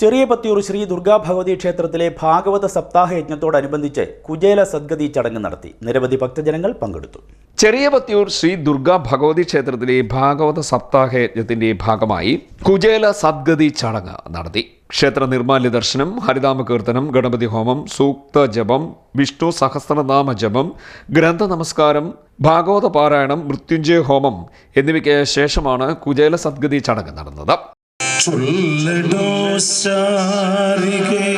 ചെറിയ പത്തിയൂർ ശ്രീ ദുർഗാ ഭഗവതി ക്ഷേത്രത്തിലെ ഭാഗവത സപ്താഹ യജ്ഞത്തോടനുബന്ധിച്ച് കുചേല സദ്ഗതി ചടങ്ങ് നടത്തി. നിരവധി ഭക്തജനങ്ങൾ പങ്കെടുത്തു. ചെറിയ പത്തിയൂർ ശ്രീ ദുർഗാ ഭഗവതി ക്ഷേത്രത്തിലെ ഭാഗവത സപ്താഹ യജ്ഞത്തിന്റെ ഭാഗമായി കുചേല സദ്ഗതി ചടങ്ങ് നടത്തി. ക്ഷേത്ര നിർമാല്യ ദർശനം ഹരിനാമ കീർത്തനം ഗണപതി ഹോമം സൂക്ത ജപം വിഷ്ണു സഹസ്രനാമ ജപം ഗ്രന്ഥ നമസ്കാരം ഭാഗവത പാരായണം മൃത്യുഞ്ജയ ഹോമം എന്നിവയ്ക്ക് ശേഷമാണ് കുചേല സദ്ഗതി ചടങ്ങ് നടന്നത്. ചൊല്ലടോ ശാരികെ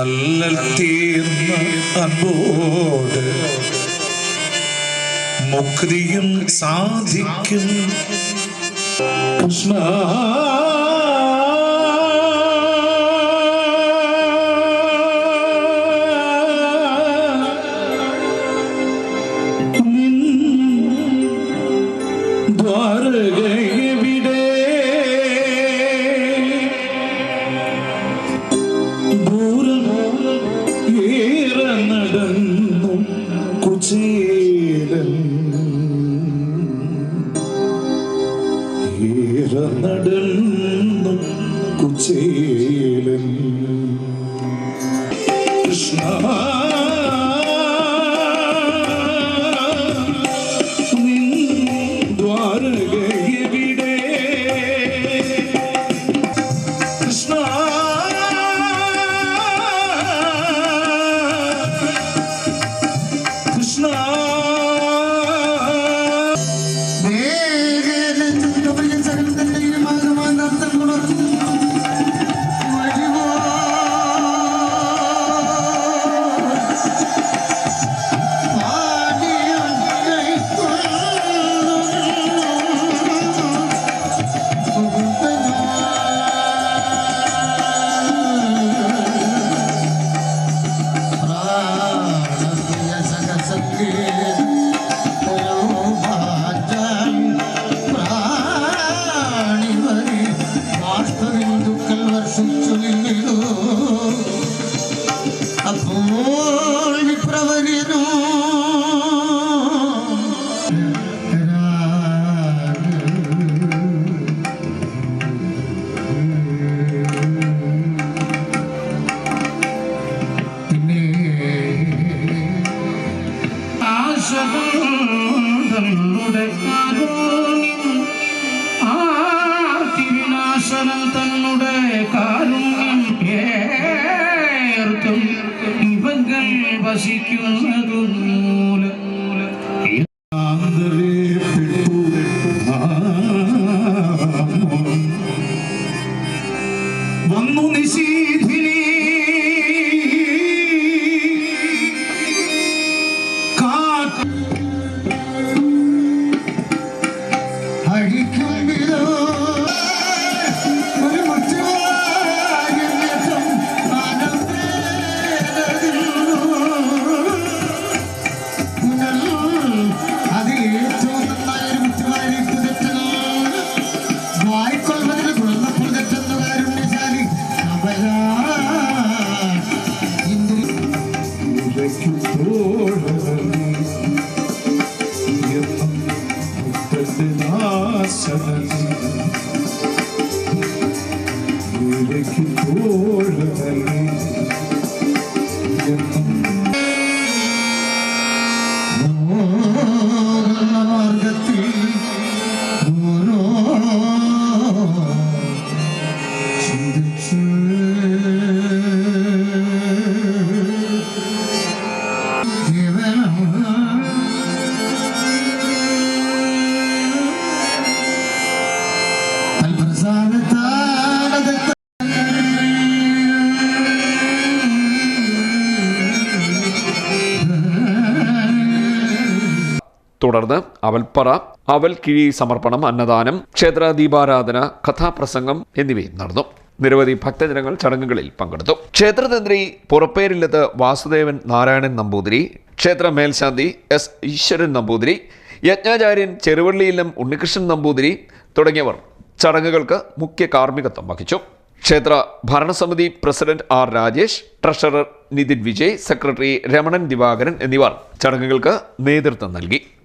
അല്ലൽ തീർന്ന അൻപോട് മുക്തിയും സാധിക്കും. കൃഷ്ണ ദൂരം ഏറെ നടന്നു കുചേലൻ. ഏറെ നടന്നു കുചേലൻ. ഇവങ്ങൾ വസിക്കുന്നതു മൂലം myself തുടർന്ന് അവൽപ്പറ അവൽ കിഴി സമർപ്പണം അന്നദാനം ക്ഷേത്ര ദീപാരാധന കഥാപ്രസംഗം എന്നിവയും നടന്നു. നിരവധി ഭക്തജനങ്ങൾ ചടങ്ങുകളിൽ പങ്കെടുത്തു. ക്ഷേത്രതന്ത്രി പുറപ്പേരില്ലത്ത് വാസുദേവൻ നാരായണൻ നമ്പൂതിരി ക്ഷേത്ര മേൽശാന്തി എസ് ഈശ്വരൻ നമ്പൂതിരി യജ്ഞാചാര്യൻ ചെറുവള്ളിയിലും ഉണ്ണികൃഷ്ണൻ നമ്പൂതിരി തുടങ്ങിയവർ ചടങ്ങുകൾക്ക് മുഖ്യ കാർമ്മികത്വം വഹിച്ചു. ക്ഷേത്ര ഭരണസമിതി president R Rajesh treasurer Nithin Vijay secretary Ramanan Divakaran എന്നിവർ ചടങ്ങുകൾക്ക് നേതൃത്വം നൽകി.